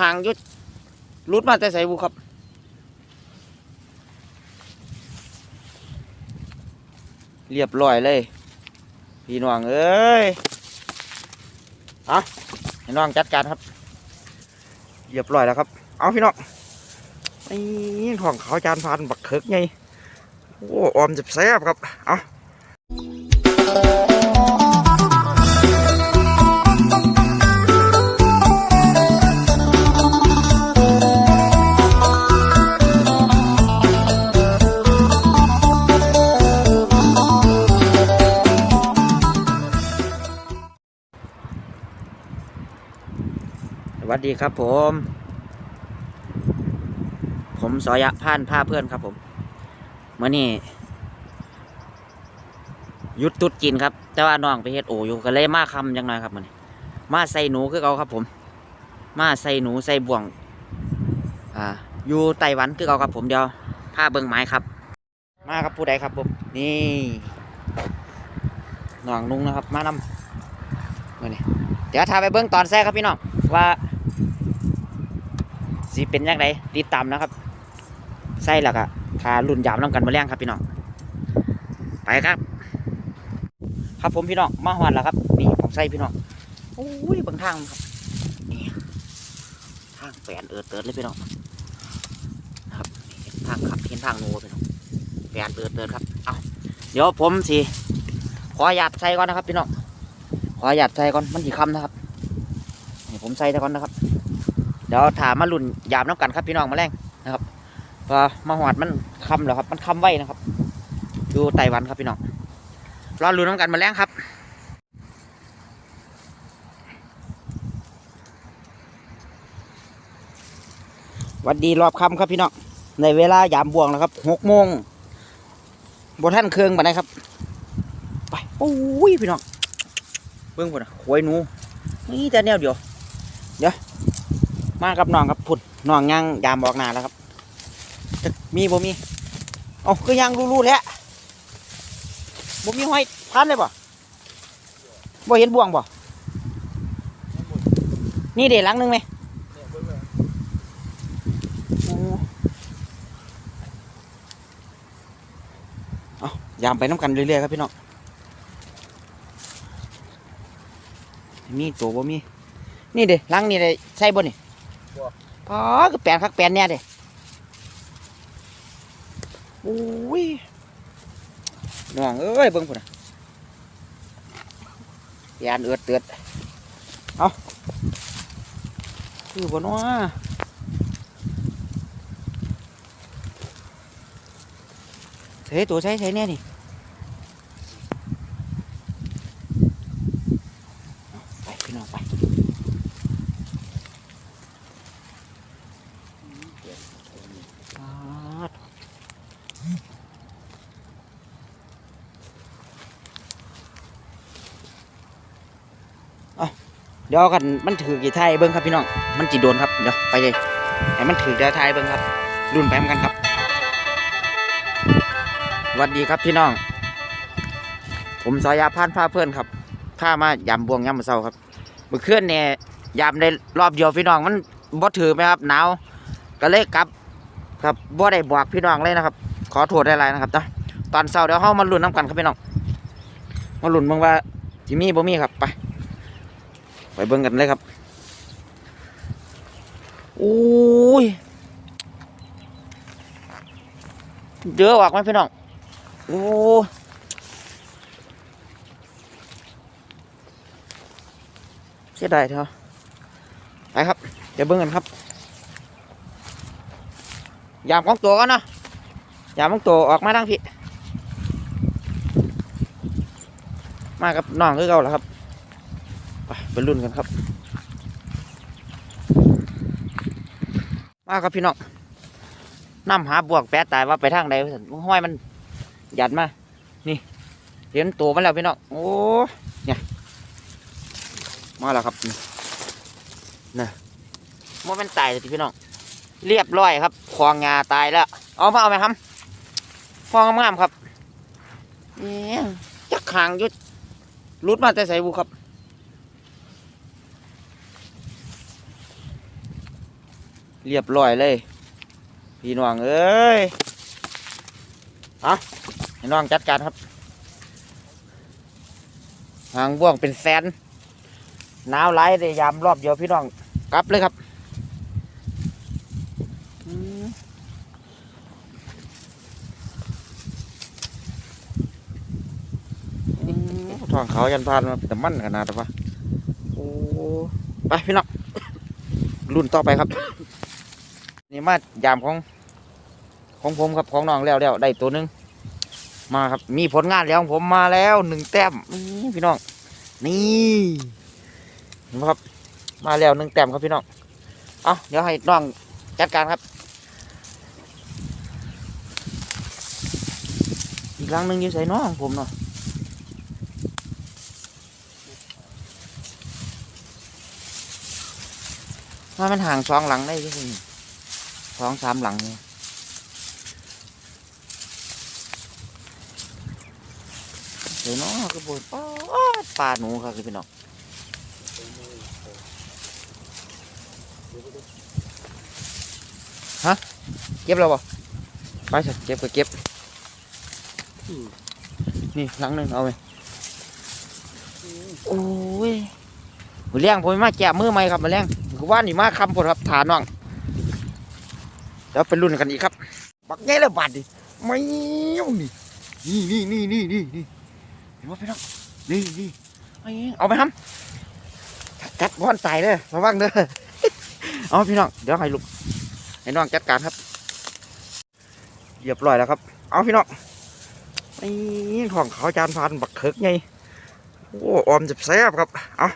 คางยุดรุดมาแต่ใส่บุครับ เรียบร้อยเลย พี่น้องเอ้ยเอาให้น้องจัดการครับ เรียบร้อยแล้วครับ เอาพี่น้องนี่ของเขาจานพันบักเคิกไงโอ้ออมจะแซ่บครับ เอา วัสดีครับผม ผมสอยะพานผ้าเพื่อนครับผมเมื่อนี้หยุดตุดกินครับ แต่ว่าน้องไปเฮ็ดโออยู่ก็เลยมาคำจังน่อยครับมันมาใส่หนูคือเขาครับผม มาใส่หนูใส่บ่วง อ่า อยู่ไต้หวันคือเขาครับผมเดียวผ้าเบิ่งไม้ครับ มาครับผู้ใดครับผมนี่น้องนุงนะครับ มานำเมื่อนี้เดี๋ยวทาไปเบิ่งตอนแรกครับพี่น้องว่า สิเป็นยังไงติดตามนะครับใส่แล้วก็ทารุ่นยามน้ำกันมาแรงครับพี่น้องไปครับ ครับผมพี่น้องมาหวานแล้วครับนี่ผมใส่พี่น้องโอ้ยบางทางครับนี่ทางแฝนเอิดเติร์ดเลยพี่น้องนะครับเห็นทางขับเห็นทางโนพี่น้องแฝนเอิดเติร์ดครับเอาเดี๋ยวผมสิขอหยาดใส่ก่อนนะครับพี่น้องขอหยาดใส่ก่อนมันสีคำนะครับผมใส่ก่อนนะครับ เดี๋ยวถามมาลุ่นยามน้ำกันครับพี่น้องมาแรงนะครับพอมาหอดมันคำแล้วครับ มันคำไว้นะครับ ดูไต้หวันครับพี่น้องรอลุ้นน้ำกันมาแรงครับวันดีรอบคำครับพี่น้องในเวลายามบวงแล้วครับหกโมงบท่านเครื่องมาได้ครับ ไปโอ้ยพี่น้องเบิ้องพุ่นอะขวยหนูนี่แต่แนวเดี๋ยว มากับน้องครับพุ่นน้องย่างยามออกหนาแล้วครับจะมีบ่มีเอาก็ย่างรู้ๆแล้วบ่มีห้อยพันเลยบ่บ่เห็นบ่วงบ่นี่เดี๋ยวลังหนึงไหมอ้เอายามไปน้ำกันเรื่อยๆครับพี่น้องมีตัวบ่มี นี่เด้หลังนี่ได้ใช่บ่นี่ อ๋อก็แปลนคักแปลนเนี่ยเด้โอ้ยน้องเอ้ยเบิ่งพุ่นน่ะยานเอือดเตือดเอาคือบ่นาะใช้ตัวใช้ใช้แน่นี่เอาไปพี่น้องไป ปาด เอาเดี๋ยวกันมันถือกี่ไทยเบิ้งครับพี่น้อง มันจีโดนครับเดี๋ยวไปเลยให้มันถือเดี๋ยวไทยเบิ้งครับรุ่นไปเหมือนกันครับสวัสดีครับพี่น้อง ผมสอยาพานพาเพื่อนครับพามายามบวงยามมอเศร้าครับมื่อคืนเนี่ยยามได้รอบเดียวพี่น้องมันบ่ถือไหมครับหนาวก็เลยกลับครับบ่ได้บอกพี่น้องเลยนะครับ ขอโทษได้ไรนะครับจ้ะตอนเช้าเดี๋ยวเฮามาลุ้นน้ำกันครับพี่น้องมาลุ้นเบิ่งว่าสิมี่บ่มีครับไป ไปเบิ่งกันเลยครับโอ้ยเยอะออกไหมพี่น้องโอ้เสียดายเถอะไปครับ เดี๋ยวเบิ่งกันครับ ยามของตัวก่อนนะยามของตัวออกมาทางพี่มากับน้องคือเก่าแล้วครับ ไปรุ่นกันครับ มาครับพี่น้องน้ำหาบวกแปะตายว่าไปทางใดวะซั่นห้อยมันหยัดมา นี่เห็นตัวมันแล้วพี่น้องโอ้เนี่ยมาแล้วครับน่ะมันเป็นตายเลยพี่น้องเรียบร้อยครับคลองงาตายแล้วเอามาเอาไหมครับคลองงามๆครับเนี่ยจักขางยุดรุดมาแต่ใส่บุครับ เรียบร้อยเลย พี่น้องเอ้ยเอาให้น้องจัดการครับ หางบ่วงเป็นแสนหนาวไหลเลยยามรอบเดียวพี่น้องกลับเลยครับทองเขายันพานมาแต่มั่นขนาดนั้นวะโอ้ไปพี่น้องรุ่นต่อไปครับ นี่มายามของของผมครับของน้องแล้วแล้วได้ตัวหนึงมาครับมีผลงานแล้วของผมมาแล้วหนึ่งแต้มนี่พี่น้อง นี่นไหมครับ มาแล้วหนึ่งแต้มครับพี่น้องเอาเดี๋ยวให้น้องจัดการครับ อีกครั้งหนึ่งอยู่ใส่น้องของผมเนาะว่ามันห่างสองหลังได้ยังไง สองสามหลังเนี่ยเดี๋ยวน้องก็บอกป้าปลาหนูครับพี่น้องเก็บแล้วบ่ไปสิเก็บก็เก็บนี่หลังหนึ่งเอาไปโอ้ยมือเลี้ยงผมมาแกะมือใหม่ครับมือเลี้ยงคือว่านี่มาคำผลครับฐานน้อง เดี๋ยวไปรุ่นกันอีกครับ บักใหญ่แล้วบาดดิไม่เอานี่นี่นี่นี่นี่นี่นี่เห็นว่าพี่น้องนี่นี่ไม่เอาไปทำจัดบอนใส่เลยระวังเด้อเอาพี่น้องเดี๋ยวให้ลูกให้น้องจัดการครับเรียบร้อยแล้วครับ เอาพี่น้องนี่ของเขาจานพันบักเคิกไงโอ้ออมจะแซ่บครับ เอา